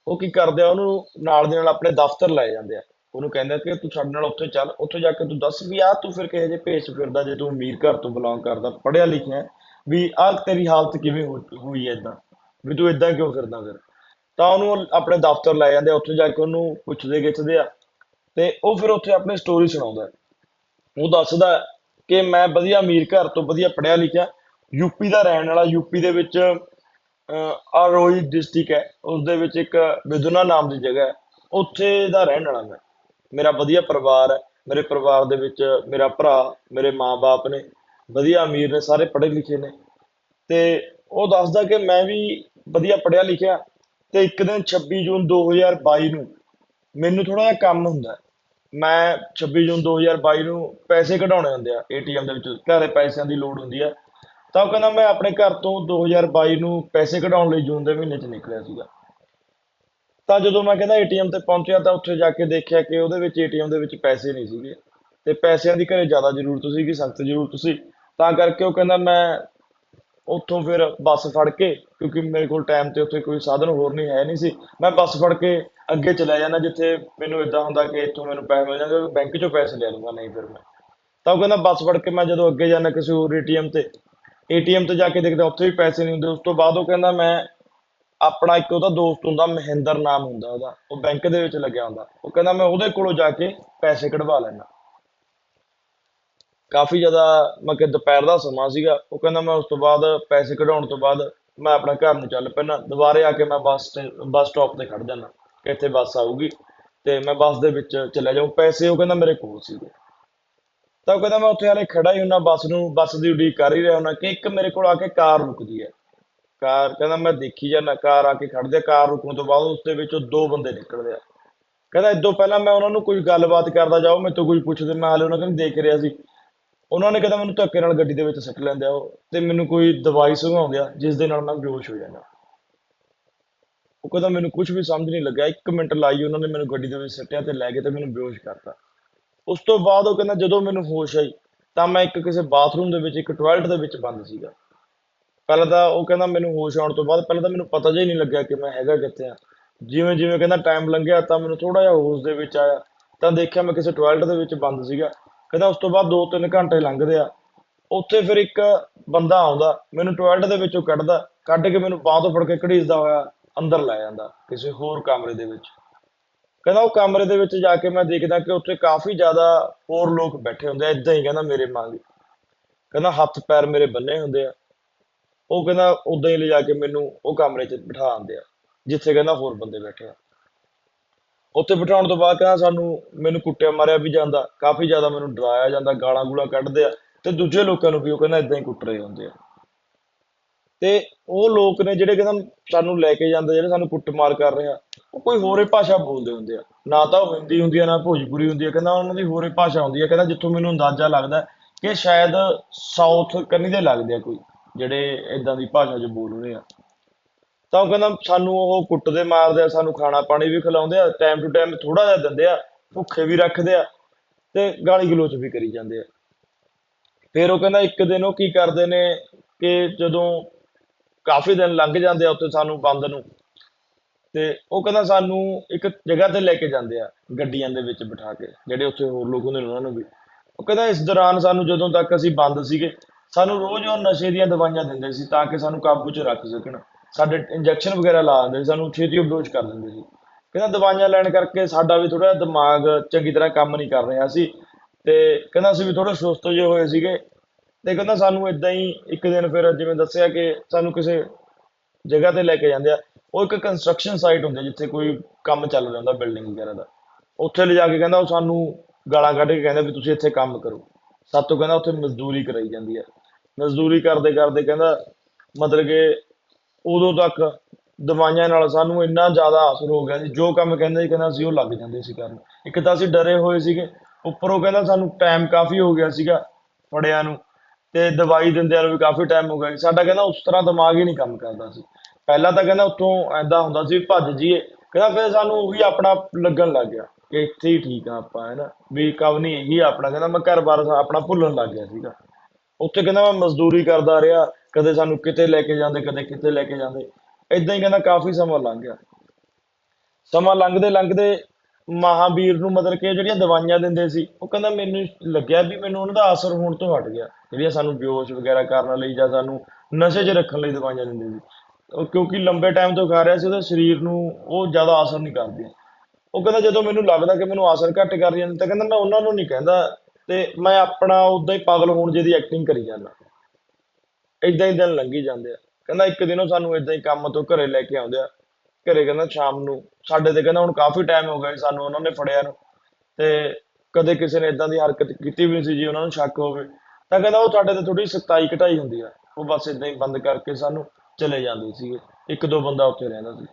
ਉਹ ਕੀ ਕਰਦੇ ਆ? ਉਹਨੂੰ ਨਾਲ ਦੇ ਨਾਲ ਆਪਣੇ ਦਫ਼ਤਰ ਲੈ ਜਾਂਦੇ ਆ। ਉਹਨੂੰ ਕਹਿੰਦੇ ਕਿ ਤੂੰ ਸਾਡੇ ਨਾਲ ਉੱਥੇ ਚੱਲ। ਉੱਥੇ ਜਾ ਕੇ ਤੂੰ ਦੱਸ ਵੀ ਆ ਤੂੰ ਫਿਰ ਕਿਹੋ ਜਿਹੇ ਭੇਸ ਫਿਰਦਾ ਜੇ ਤੂੰ ਅਮੀਰ ਘਰ ਤੋਂ ਬਿਲੋਂਗ ਕਰਦਾ, ਪੜ੍ਹਿਆ ਲਿਖਿਆ ਵੀ ਆਹ ਤੇਰੀ ਹਾਲਤ ਕਿਵੇਂ ਹੋਈ ਹੈ ਇਦਾਂ ਵੀ ਤੂੰ ਇਦਾਂ ਕਿਉਂ ਫਿਰਦਾ ਫਿਰ? ਤਾਂ ਉਹਨੂੰ ਆਪਣੇ ਦਫ਼ਤਰ ਲੈ ਜਾਂਦੇ ਆ। ਉੱਥੇ ਜਾ ਕੇ ਉਹਨੂੰ ਪੁੱਛਦੇ ਗਿੱਛਦੇ ਆ ਤੇ ਉਹ ਫਿਰ ਉੱਥੇ ਆਪਣੀ ਸਟੋਰੀ ਸੁਣਾਉਂਦਾ ਉਹ ਦੱਸਦਾ ਕਿ ਮੈਂ ਵਧੀਆ ਅਮੀਰ ਘਰ ਤੋਂ ਵਧੀਆ ਪੜ੍ਹਿਆ ਲਿਖਿਆ ਯੂਪੀ ਦਾ ਰਹਿਣ ਵਾਲਾ ਯੂਪੀ ਦੇ ਵਿੱਚ ਅਹ, ਡਿਸਟ੍ਰਿਕਟ ਹੈ ਉਸ ਦੇ ਵਿੱਚ ਇੱਕ ਵਿਦੁਨਾ ਨਾਮ ਦੀ ਜਗ੍ਹਾ ਹੈ ਉੱਥੇ ਦਾ ਰਹਿਣ ਵਾਲਾ ਮੈਂ। ਮੇਰਾ ਵਧੀਆ ਪਰਿਵਾਰ ਹੈ ਮੇਰੇ ਪਰਿਵਾਰ ਦੇ ਵਿੱਚ ਮੇਰਾ ਭਰਾ ਮੇਰੇ ਮਾਂ-ਬਾਪ ਨੇ ਵਧੀਆ ਅਮੀਰ ਨੇ ਸਾਰੇ ਪੜ੍ਹੇ ਲਿਖੇ ਨੇ। ਤੇ ਉਹ ਦੱਸਦਾ ਕਿ ਮੈਂ ਵੀ ਵਧੀਆ ਪੜ੍ਹਿਆ ਲਿਖਿਆ ਤੇ ਇੱਕ ਦਿਨ 26 ਜੂਨ 2022 ਨੂੰ ਮੈਨੂੰ ਥੋੜਾ ਜਿਹਾ ਕੰਮ ਹੁੰਦਾ ਮੈਂ 26 ਜੂਨ 2022 ਨੂੰ ਪੈਸੇ ਕਢਾਉਣੇ ਹੁੰਦੇ ਆ ਏਟੀਐਮ ਦੇ ਵਿੱਚ ਘਰੇ ਪੈਸਿਆਂ ਦੀ ਲੋੜ ਹੁੰਦੀ ਆ। ਤਾਂ ਉਹ ਕਹਿੰਦਾ ਮੈਂ ਆਪਣੇ ਘਰ ਤੋਂ 2022 ਨੂੰ ਪੈਸੇ ਕਢਾਉਣ ਲਈ ਜੂਨ ਦੇ ਮਹੀਨੇ 'ਚ ਨਿਕਲਿਆ ਸੀਗਾ। ਤਾਂ ਜਦੋਂ ਮੈਂ ਕਹਿੰਦਾ ਏਟੀਐਮ ਤੇ ਪਹੁੰਚਿਆ ਤਾਂ ਉੱਥੇ ਜਾ ਕੇ ਦੇਖਿਆ ਕਿ ਉਹਦੇ ਵਿੱਚ ਏਟੀਐਮ ਦੇ ਵਿੱਚ ਪੈਸੇ ਨਹੀਂ ਸੀਗੇ ਤੇ ਪੈਸਿਆਂ ਦੀ ਘਰੇ ਜ਼ਿਆਦਾ ਜ਼ਰੂਰਤ ਸੀਗੀ, ਸਖਤ ਜ਼ਰੂਰਤ ਸੀ। ਤਾਂ ਕਰਕੇ ਉਹ ਕਹਿੰਦਾ ਮੈਂ ਉੱਥੋਂ ਫਿਰ ਬੱਸ ਫੜ ਕੇ, ਕਿਉਂਕਿ ਮੇਰੇ ਕੋਲ ਟਾਈਮ ਤੇ ਉੱਥੇ ਕੋਈ ਸਾਧਨ ਹੋਰ ਨਹੀਂ, ਹੈ ਨਹੀਂ ਸੀ, ਮੈਂ ਬੱਸ ਫੜ ਕੇ ਅੱਗੇ ਚਲਾ ਜਾਂਦਾ ਜਿੱਥੇ ਮੈਨੂੰ ਇਦਾਂ ਹੁੰਦਾ ਕਿ ਇੱਥੋਂ ਮੈਨੂੰ ਪੈਸੇ ਮਿਲ ਜਾਣਗੇ ਬੈਂਕ 'ਚੋਂ ਪੈਸੇ ਲੈ ਲੂੰਗਾ, ਨਹੀਂ ਫਿਰ ਮੈਂ। ਤਾਂ ਉਹ ਕਹਿੰਦਾ ਬੱਸ ਫੜ ਕੇ ਮੈਂ ਜਦੋਂ ਅੱਗੇ ਜਾਂਦਾ ਕਿਸੇ ਹੋਰ ਏਟੀਐਮ ਤੇ ਏਟੀਐਮ ਤੇ ਜਾ ਕੇ ਦੇਖਦਾ, ਉੱਥੇ ਵੀ ਪੈਸੇ ਨਹੀਂ ਹੁੰਦੇ। ਉਸ ਤੋਂ ਬਾਅਦ ਉਹ ਕਹਿੰਦਾ, ਮੈਂ ਆਪਣਾ ਇੱਕ ਉਹਦਾ ਦੋਸਤ ਹੁੰਦਾ, ਮਹਿੰਦਰ ਨਾਮ ਹੁੰਦਾ ਉਹਦਾ। ਉਹ ਬੈਂਕ ਦੇ ਵਿੱਚ ਲੱਗਿਆ ਹੁੰਦਾ। ਉਹ ਕਹਿੰਦਾ, ਮੈਂ ਉਹਦੇ ਕੋਲੋਂ ਜਾ ਕੇ ਪੈਸੇ ਕਢਵਾ ਲੈਣਾ ਕਾਫੀ ਜ਼ਿਆਦਾ, ਮੈਂ ਕਿ ਦੁਪਹਿਰ ਦਾ ਸਮਾਂ ਸੀਗਾ। ਉਹ ਕਹਿੰਦਾ, ਮੈਂ ਉਸ ਤੋਂ ਬਾਅਦ ਪੈਸੇ ਕਢਾਉਣ ਤੋਂ ਬਾਅਦ ਮੈਂ ਆਪਣੇ ਘਰ ਨੂੰ ਚੱਲ ਪੈਣਾ ਦੁਬਾਰੇ ਆ ਕੇ ਮੈਂ ਬੱਸ ਤੇ, ਬੱਸ ਸਟਾਪ ਤੇ ਖੜ ਜਾਣਾ ਕਿ ਇੱਥੇ ਬੱਸ ਆਊਗੀ ਤੇ ਮੈਂ ਬੱਸ ਦੇ ਵਿੱਚ ਚਲਾ ਜਾਊਂ। ਪੈਸੇ ਉਹ ਕਹਿੰਦਾ ਮੇਰੇ ਕੋਲ ਸੀਗੇ। ਤਾਂ ਉਹ ਕਹਿੰਦਾ ਮੈਂ ਉੱਥੇ ਹਾਲੇ ਖੜਾ ਹੀ ਹੁੰਨਾ ਬੱਸ ਨੂੰ ਬੱਸ ਦੀ ਉਡੀਕ ਕਰ ਹੀ ਰਿਹਾ ਹੁੰਨਾ ਕਿ ਇੱਕ ਮੇਰੇ ਕੋਲ ਆ ਕੇ ਕਾਰ ਰੁਕਦੀ ਹੈ। ਕਾਰ ਕਹਿੰਦਾ ਮੈਂ ਦੇਖੀ ਜਾਂਦਾ ਕਾਰ ਆ ਕੇ ਖੜਦੇ ਆ, ਕਾਰ ਰੁਕਣ ਤੋਂ ਬਾਅਦ ਉਸ ਦੇ ਵਿੱਚੋਂ ਦੋ ਬੰਦੇ ਨਿਕਲਦੇ ਆ। ਕਹਿੰਦਾ ਇਦੋਂ ਪਹਿਲਾਂ ਮੈਂ ਉਹਨਾਂ ਨੂੰ ਕੋਈ ਗੱਲਬਾਤ ਕਰਦਾ ਜਾਓ ਮੇਰੇ ਤੋਂ ਕੁਝ ਪੁੱਛਦੇ ਮੈਂ ਹਾਲੇ ਉਹਨਾਂ ਨੂੰ ਦੇਖ ਰਿਹਾ ਸੀ। ਉਹਨਾਂ ਨੇ ਕਹਿੰਦਾ ਮੈਨੂੰ ਧੱਕੇ ਨਾਲ ਗੱਡੀ ਦੇ ਵਿੱਚ ਸੁੱਟ ਲੈਂਦੇ ਆ ਉਹ ਤੇ ਮੈਨੂੰ ਕੋਈ ਦਵਾਈ ਸੁੰਘਾਉਂਦੇ ਆ ਜਿਸ ਦੇ ਨਾਲ ਮੈਂ ਬੇਹੋਸ਼ ਹੋ ਜਾਂਦਾ। ਉਹ ਕਹਿੰਦਾ ਮੈਨੂੰ ਕੁਝ ਵੀ ਸਮਝ ਨਹੀਂ ਲੱਗਿਆ ਇੱਕ ਮਿੰਟ ਲਾਈ ਉਹਨਾਂ ਨੇ ਮੈਨੂੰ ਗੱਡੀ ਦੇ ਵਿੱਚ ਸੁੱਟਿਆ ਤੇ ਲੈ ਕੇ ਤੇ ਮੈਨੂੰ ਬੇਹੋਸ਼ ਕਰਤਾ। ਉਸ ਤੋਂ ਬਾਅਦ ਉਹ ਕਹਿੰਦਾ ਜਦੋਂ ਮੈਨੂੰ ਹੋਸ਼ ਆਈ, ਤਾਂ ਮੈਂ ਇੱਕ ਕਿਸੇ ਬਾਥਰੂਮ ਦੇ ਵਿੱਚ, ਇੱਕ ਟਾਇਲਟ ਦੇ ਵਿੱਚ ਬੰਦ ਸੀਗਾ। ਪਹਿਲਾਂ ਤਾਂ ਉਹ ਕਹਿੰਦਾ ਮੈਨੂੰ ਹੋਸ਼ ਆਉਣ ਤੋਂ ਬਾਅਦ, ਪਹਿਲਾਂ ਤਾਂ ਮੈਨੂੰ ਪਤਾ ਜਿਹਾ ਹੀ ਨਹੀਂ ਲੱਗਿਆ ਕਿ ਮੈਂ ਹੈਗਾ ਕਿੱਥੇ ਆ। ਜਿਵੇਂ ਜਿਵੇਂ ਕਹਿੰਦਾ ਟਾਈਮ ਲੰਘਿਆ, ਤਾਂ ਮੈਨੂੰ ਥੋੜਾ ਜਿਹਾ ਹੋਸ਼ ਦੇ ਵਿੱਚ ਆਇਆ। ਤਾਂ ਦੇਖਿਆ ਮੈਂ ਕਿਸੇ ਟਾਇਲਟ ਦੇ ਵਿੱਚ ਬੰਦ ਸੀਗਾ। ਕਹਿੰਦਾ ਉਸ ਤੋਂ ਬਾਅਦ 2-3 ਘੰਟੇ ਲੰਘਦੇ ਆ। ਉੱਥੇ ਫਿਰ ਇੱਕ ਬੰਦਾ ਆਉਂਦਾ, ਮੈਨੂੰ ਟਾਇਲਟ ਦੇ ਵਿੱਚੋਂ ਕੱਢਦਾ, ਕੱਢ ਕੇ ਮੈਨੂੰ ਬਾਹ ਤੋਂ ਫੜ ਕੇ ਘੜੀਸਦਾ ਹੋਇਆ ਅੰਦਰ ਲੈ ਜਾਂਦਾ, ਕਿਸੇ ਹੋਰ ਕਮਰੇ ਦੇ ਵਿੱਚ। ਕਹਿੰਦਾ ਉਹ ਕਮਰੇ ਦੇ ਵਿੱਚ ਜਾ ਕੇ ਮੈਂ ਦੇਖਦਾ ਕਿ ਉੱਥੇ ਕਾਫੀ ਜ਼ਿਆਦਾ ਹੋਰ ਲੋਕ ਬੈਠੇ ਹੁੰਦੇ ਆ ਇਦਾਂ ਹੀ ਕਹਿੰਦਾ ਮੇਰੇ ਵਾਂਗ ਹੀ। ਕਹਿੰਦਾ ਹੱਥ ਪੈਰ ਮੇਰੇ ਬੰਨੇ ਹੁੰਦੇ ਆ। ਉਹ ਕਹਿੰਦਾ ਉਦਾਂ ਹੀ ਲਿਜਾ ਕੇ ਮੈਨੂੰ ਉਹ ਕਮਰੇ 'ਚ ਬਿਠਾ ਦਿੰਦੇ ਆ, ਜਿੱਥੇ ਕਹਿੰਦਾ ਹੋਰ ਬੰਦੇ ਬੈਠੇ ਆ। ਉੱਥੇ ਬਿਠਾਉਣ ਤੋਂ ਬਾਅਦ ਕਹਿੰਦਾ ਸਾਨੂੰ ਮੈਨੂੰ ਕੁੱਟਿਆ ਮਾਰਿਆ ਵੀ ਜਾਂਦਾ, ਕਾਫੀ ਜ਼ਿਆਦਾ ਮੈਨੂੰ ਡਰਾਇਆ ਜਾਂਦਾ, ਗਾਲਾਂ ਗੂਲਾਂ ਕੱਢਦੇ ਆ ਤੇ ਦੂਜੇ ਲੋਕਾਂ ਨੂੰ ਵੀ ਉਹ ਕਹਿੰਦਾ ਇਦਾਂ ਹੀ ਕੁੱਟ ਰਹੇ ਹੁੰਦੇ ਆ। ਤੇ ਉਹ ਲੋਕ ਨੇ ਜਿਹੜੇ ਕਹਿੰਦਾ ਸਾਨੂੰ ਲੈ ਕੇ ਜਾਂਦੇ ਜਿਹੜੇ ਸਾਨੂੰ ਕੁੱਟਮਾਰ ਕਰ ਰਹੇ ਆ ਉਹ ਕੋਈ ਹੋਰੇ ਭਾਸ਼ਾ ਬੋਲਦੇ ਹੁੰਦੇ ਆ। ਨਾ ਤਾਂ ਉਹ ਹਿੰਦੀ ਹੁੰਦੀ ਆ, ਨਾ ਭੋਜਪੁਰੀ ਹੁੰਦੀ ਆ। ਕਹਿੰਦਾ ਉਹਨਾਂ ਦੀ ਹੋਰੇ ਭਾਸ਼ਾ ਹੁੰਦੀ ਆ। ਕਹਿੰਦਾ ਜਿੱਥੋਂ ਮੈਨੂੰ ਅੰਦਾਜ਼ਾ ਲੱਗਦਾ ਕਿ ਸ਼ਾਇਦ ਸਾਊਥ ਕੰਨੀ ਦੇ ਲੱਗਦੇ ਆ ਕੋਈ, ਜਿਹੜੇ ਇਦਾਂ ਦੀ ਭਾਸ਼ਾ 'ਚ ਬੋਲ ਰਹੇ ਆ। ਤਾਂ ਉਹ ਕਹਿੰਦਾ ਸਾਨੂੰ ਉਹ ਕੁੱਟਦੇ ਮਾਰਦੇ ਆ, ਸਾਨੂੰ ਖਾਣਾ ਪਾਣੀ ਵੀ ਖਿਲਾਉਂਦੇ ਆ ਟਾਈਮ ਟੂ ਟਾਈਮ ਥੋੜਾ ਜਿਹਾ ਦਿੰਦੇ ਆ, ਭੁੱਖੇ ਵੀ ਰੱਖਦੇ ਆ ਤੇ ਗਾਲੀ ਗਲੋਚ ਵੀ ਕਰੀ ਜਾਂਦੇ ਆ। ਫਿਰ ਉਹ ਕਹਿੰਦਾ ਇੱਕ ਦਿਨ ਉਹ ਕੀ ਕਰਦੇ ਨੇ ਕਿ ਜਦੋਂ ਕਾਫੀ ਦਿਨ ਲੰਘ ਜਾਂਦੇ ਆ ਉੱਥੇ ਸਾਨੂੰ ਬੰਦ ਨੂੰ ਤੇ ਉਹ ਕਹਿੰਦਾ ਸਾਨੂੰ ਇੱਕ ਜਗ੍ਹਾ ਤੇ ਲੈ ਕੇ ਜਾਂਦੇ ਆ ਗੱਡੀਆਂ ਦੇ ਵਿੱਚ ਬਿਠਾ ਕੇ, ਜਿਹੜੇ ਉੱਥੇ ਹੋਰ ਲੋਕ ਹੁੰਦੇ ਨੇ ਉਹਨਾਂ ਨੂੰ ਵੀ। ਉਹ ਕਹਿੰਦਾ ਇਸ ਦੌਰਾਨ ਸਾਨੂੰ ਜਦੋਂ ਤੱਕ ਅਸੀਂ ਬੰਦ ਸੀਗੇ, ਸਾਨੂੰ ਰੋਜ਼ ਉਹ ਨਸ਼ੇ ਦੀਆਂ ਦਵਾਈਆਂ ਦਿੰਦੇ ਸੀ ਤਾਂ ਕਿ ਸਾਨੂੰ ਕਾਬੂ 'ਚ ਰੱਖ ਸਕਣ। ਸਾਡੇ ਇੰਜੈਕਸ਼ਨ ਵਗੈਰਾ ਲਾ ਦਿੰਦੇ ਸੀ, ਸਾਨੂੰ ਛੇਤੀ ਉਹ ਕਰ ਦਿੰਦੇ ਸੀ। ਕਹਿੰਦਾ ਦਵਾਈਆਂ ਲੈਣ ਕਰਕੇ ਸਾਡਾ ਵੀ ਥੋੜਾ ਦਿਮਾਗ ਚੰਗੀ ਤਰ੍ਹਾਂ ਕੰਮ ਨਹੀਂ ਕਰ ਰਿਹਾ ਸੀ ਤੇ ਕਹਿੰਦਾ ਅਸੀਂ ਵੀ ਥੋੜੇ ਸੁਸਤ ਜਿਹੇ ਹੋਏ ਸੀਗੇ ਤੇ ਕਹਿੰਦਾ ਸਾਨੂੰ ਇਦਾਂ ਹੀ ਇੱਕ ਦਿਨ ਫਿਰ ਜਿਵੇਂ ਦੱਸਿਆ ਕਿ ਸਾਨੂੰ ਕਿਸੇ ਜਗ੍ਹਾ ਤੇ ਲੈ ਕੇ ਜਾਂਦੇ ਆ ਉਹ ਇੱਕ ਕੰਸਟਰਕਸ਼ਨ ਸਾਈਟ ਹੁੰਦੀ ਜਿੱਥੇ ਕੋਈ ਕੰਮ ਚੱਲ ਰਿਹਾ ਹੁੰਦਾ ਬਿਲਡਿੰਗ ਵਗੈਰਾ ਦਾ। ਉੱਥੇ ਲਿਜਾ ਕੇ ਕਹਿੰਦਾ ਉਹ ਸਾਨੂੰ ਗਾਲਾਂ ਕੱਢ ਕੇ ਕਹਿੰਦਾ ਵੀ ਤੁਸੀਂ ਇੱਥੇ ਕੰਮ ਕਰੋ। ਸਾਤੋਂ ਕਹਿੰਦਾ ਉੱਥੇ ਮਜ਼ਦੂਰੀ ਕਰਾਈ ਜਾਂਦੀ ਹੈ। ਮਜ਼ਦੂਰੀ ਕਰਦੇ ਕਰਦੇ ਕਹਿੰਦਾ ਮਤਲਬ ਕਿ ਉਦੋਂ ਤੱਕ ਦਵਾਈਆਂ ਨਾਲ ਸਾਨੂੰ ਇੰਨਾ ਜ਼ਿਆਦਾ ਅਸਰ ਹੋ ਗਿਆ ਸੀ ਜੋ ਕੰਮ ਕਹਿੰਦੇ ਸੀ ਕਹਿੰਦਾ ਅਸੀਂ ਉਹ ਲੱਗ ਜਾਂਦੇ ਸੀ ਕਰਨ। ਇੱਕ ਤਾਂ ਅਸੀਂ ਡਰੇ ਹੋਏ ਸੀਗੇ। ਉੱਪਰੋਂ ਕਹਿੰਦਾ ਸਾਨੂੰ ਟਾਈਮ ਕਾਫੀ ਹੋ ਗਿਆ ਸੀਗਾ ਫੜਿਆਂ ਨੂੰ ਤੇ ਦਵਾਈ ਦਿੰਦਿਆਂ ਨੂੰ ਵੀ ਕਾਫੀ ਟਾਈਮ ਹੋ ਗਿਆ ਸੀ। ਸਾਡਾ ਕਹਿੰਦਾ ਉਸ ਤਰ੍ਹਾਂ ਦਿਮਾਗ ਹੀ ਨਹੀਂ ਕੰਮ ਕਰਦਾ ਸੀ। ਪਹਿਲਾਂ ਤਾਂ ਕਹਿੰਦਾ ਉੱਥੋਂ ਐਦਾਂ ਹੁੰਦਾ ਸੀ ਭੱਜ ਜੀਏ ਕਹਿੰਦਾ ਫਿਰ ਸਾਨੂੰ ਉਹੀ ਆਪਣਾ ਲੱਗਣ ਲੱਗ ਗਿਆ ਕਿ ਇੱਥੇ ਹੀ ਠੀਕ ਆ ਆਪਾਂ, ਹੈ ਨਾ? ਵੀ ਕਵਨੀ ਇਹੀ ਆਪਣਾ। ਕਹਿੰਦਾ ਮੈਂ ਘਰ-ਬਾਰ ਆਪਣਾ ਭੁੱਲਣ ਲੱਗ ਗਿਆ ਸੀਗਾ। ਉੱਥੇ ਕਹਿੰਦਾ ਮੈਂ ਮਜ਼ਦੂਰੀ ਕਰਦਾ ਰਿਹਾ। ਕਦੇ ਸਾਨੂੰ ਕਿਤੇ ਲੈ ਕੇ ਜਾਂਦੇ, ਕਦੇ ਕਿਤੇ ਲੈ ਕੇ ਜਾਂਦੇ। ਏਦਾਂ ਹੀ ਕਹਿੰਦਾ ਕਾਫੀ ਸਮਾਂ ਲੰਘ ਗਿਆ। ਸਮਾਂ ਲੰਘਦੇ ਲੰਘਦੇ ਮਹਾਵੀਰ ਨੂੰ ਮਤਲਬ ਕਿ ਜਿਹੜੀਆਂ ਦਵਾਈਆਂ ਦਿੰਦੇ ਸੀ, ਉਹ ਕਹਿੰਦਾ ਮੈਨੂੰ ਲੱਗਿਆ ਵੀ ਮੈਨੂੰ ਉਹਨਾਂ ਦਾ ਅਸਰ ਹੋਣ ਤੋਂ ਹਟ ਗਿਆ। ਜਿਹੜੀਆਂ ਸਾਨੂੰ ਬੇਹੋਸ਼ ਵਗੈਰਾ ਕਰਨ ਲਈ ਜਾਂ ਸਾਨੂੰ ਨਸ਼ੇ 'ਚ ਰੱਖਣ ਲਈ ਦਵਾਈਆਂ ਦਿੰਦੇ ਸੀ। ਕਿਉਂਕਿ ਲੰਬੇ ਟਾਈਮ ਤੋਂ ਖਾ ਰਿਹਾ ਸੀ, ਉਹਦੇ ਸਰੀਰ ਨੂੰ ਉਹ ਜ਼ਿਆਦਾ ਅਸਰ ਨਹੀਂ ਕਰਦੀਆਂ ਉਹ ਕਹਿੰਦਾ ਜਦੋਂ ਮੈਨੂੰ ਲੱਗਦਾ ਕਿ ਮੈਨੂੰ ਆਸਰ ਘੱਟ ਕਰ ਰਹੀਆਂ ਨੇ ਤਾਂ ਕਹਿੰਦਾ ਮੈਂ ਉਹਨਾਂ ਨੂੰ ਨਹੀਂ ਕਹਿੰਦਾ, ਤੇ ਮੈਂ ਆਪਣਾ ਉਦਾਂ ਹੀ ਪਾਗਲ ਹੋਣ ਜਿਹੀ ਐਕਟਿੰਗ ਕਰੀ ਜਾਂਦਾ। ਇਦਾਂ ਹੀ ਦਿਨ ਲੰਘੀ ਜਾਂਦੇ ਆ। ਕਹਿੰਦਾ ਇੱਕ ਦਿਨ ਉਹ ਸਾਨੂੰ ਇਦਾਂ ਹੀ ਕੰਮ ਤੋਂ ਘਰੇ ਲੈ ਕੇ ਆਉਂਦੇ ਆ। ਘਰੇ ਕਹਿੰਦਾ ਸ਼ਾਮ ਨੂੰ, ਸਾਡੇ ਤੇ ਕਹਿੰਦਾ ਹੁਣ ਕਾਫੀ ਟਾਈਮ ਹੋ ਗਿਆ ਸਾਨੂੰ ਉਹਨਾਂ ਨੇ ਫੜਿਆ ਨੂੰ। ਤੇ ਕਦੇ ਕਿਸੇ ਨੇ ਇਦਾਂ ਦੀ ਹਰਕਤ ਕੀਤੀ ਵੀ ਨਹੀਂ ਸੀ ਜੀ, ਉਹਨਾਂ ਨੂੰ ਸ਼ੱਕ ਹੋਵੇ। ਤਾਂ ਕਹਿੰਦਾ ਉਹ ਸਾਡੇ ਤੇ ਥੋੜੀ ਸਖਤਾਈ ਘਟਾਈ ਹੁੰਦੀ ਆ। ਉਹ ਬਸ ਇਦਾਂ ਹੀ ਬੰਦ ਕਰਕੇ ਸਾਨੂੰ ਚਲੇ ਜਾਂਦੇ ਸੀਗੇ। ਇੱਕ ਦੋ ਬੰਦਾ ਉੱਥੇ ਰਹਿੰਦਾ ਸੀ।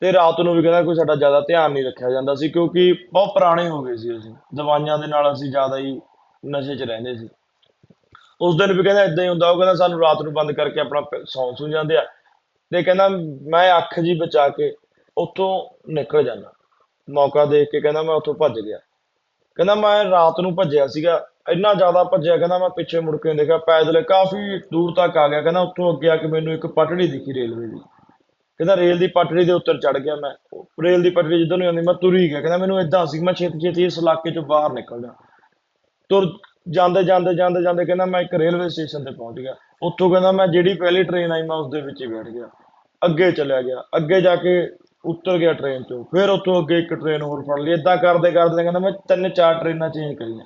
ਤੇ ਰਾਤ ਨੂੰ ਵੀ ਕਹਿੰਦਾ ਕੋਈ ਸਾਡਾ ਜ਼ਿਆਦਾ ਧਿਆਨ ਨਹੀਂ ਰੱਖਿਆ ਜਾਂਦਾ ਸੀ ਕਿਉਂਕਿ ਬਹੁਤ ਪੁਰਾਣੇ ਹੋ ਗਏ ਸੀ ਅਸੀਂ। ਦਵਾਈਆਂ ਦੇ ਨਾਲ ਅਸੀਂ ਜ਼ਿਆਦਾ ਹੀ ਨਸ਼ੇ 'ਚ ਰਹਿੰਦੇ ਸੀ। ਉਸ ਦਿਨ ਵੀ ਕਹਿੰਦਾ ਇਦਾਂ ਹੀ ਹੁੰਦਾ, ਉਹ ਕਹਿੰਦਾ ਸਾਨੂੰ ਰਾਤ ਨੂੰ ਬੰਦ ਕਰਕੇ ਆਪਣਾ ਸੌਂ ਸੁਣ ਜਾਂਦੇ ਆ। ਤੇ ਕਹਿੰਦਾ ਮੈਂ ਅੱਖ ਜੀ ਬਚਾ ਕੇ ਉੱਥੋਂ ਨਿਕਲ ਜਾਂਦਾ। ਮੌਕਾ ਦੇਖ ਕੇ ਕਹਿੰਦਾ ਮੈਂ ਉੱਥੋਂ ਭੱਜ ਗਿਆ। ਕਹਿੰਦਾ ਮੈਂ ਰਾਤ ਨੂੰ ਭੱਜਿਆ ਸੀਗਾ। ਇੰਨਾ ਜ਼ਿਆਦਾ ਭੱਜਿਆ, ਕਹਿੰਦਾ ਮੈਂ ਪਿੱਛੇ ਮੁੜ ਕੇ ਨੀ ਦੇਖਿਆ, ਪੈਦਲ ਕਾਫੀ ਦੂਰ ਤੱਕ ਆ ਗਿਆ, ਕਹਿੰਦਾ ਉੱਥੋਂ ਅੱਗੇ ਆ ਕੇ ਮੈਨੂੰ ਇੱਕ ਪਟੜੀ ਦਿਖੀ ਰੇਲਵੇ ਦੀ। ਕਹਿੰਦਾ ਰੇਲ ਦੀ ਪਟੜੀ ਦੇ ਉੱਤਰ ਚੜ ਗਿਆ ਮੈਂ। ਰੇਲ ਦੀ ਪਟੜੀ ਜਿੱਧਰ ਨੂੰ ਜਾਂਦੀ, ਮੈਂ ਤੁਰ ਹੀ ਗਿਆ, ਕਹਿੰਦਾ ਮੈਨੂੰ ਇਦਾਂ ਸੀ, ਮੈਂ ਛੇਤੀ ਛੇਤੀ ਇਸ ਇਲਾਕੇ ਚੋਂ ਬਾਹਰ ਨਿਕਲ ਜਾ ਤੁਰ ਜਾਂਦੇ ਜਾਂਦੇ ਜਾਂਦੇ ਜਾਂਦੇ ਕਹਿੰਦਾ ਮੈਂ ਇੱਕ ਰੇਲਵੇ ਸਟੇਸ਼ਨ ਤੇ ਪਹੁੰਚ ਗਿਆ। ਉੱਥੋਂ ਕਹਿੰਦਾ ਮੈਂ ਜਿਹੜੀ ਪਹਿਲੀ ਟ੍ਰੇਨ ਆਈ, ਮੈਂ ਉਸ ਦੇ ਵਿੱਚ ਹੀ ਬੈਠ ਗਿਆ। ਅੱਗੇ ਚਲਿਆ ਗਿਆ, ਅੱਗੇ ਜਾ ਕੇ ਉੱਤਰ ਗਿਆ ਟ੍ਰੇਨ ਚੋਂ, ਫਿਰ ਉੱਥੋਂ ਅੱਗੇ ਇੱਕ ਟ੍ਰੇਨ ਹੋਰ ਫੜ ਲਈ। ਏਦਾਂ ਕਰਦੇ ਕਰਦੇ ਕਹਿੰਦਾ ਮੈਂ ਤਿੰਨ ਚਾਰ ਟ੍ਰੇਨਾਂ ਚੇਂਜ ਕਰੀਆਂ।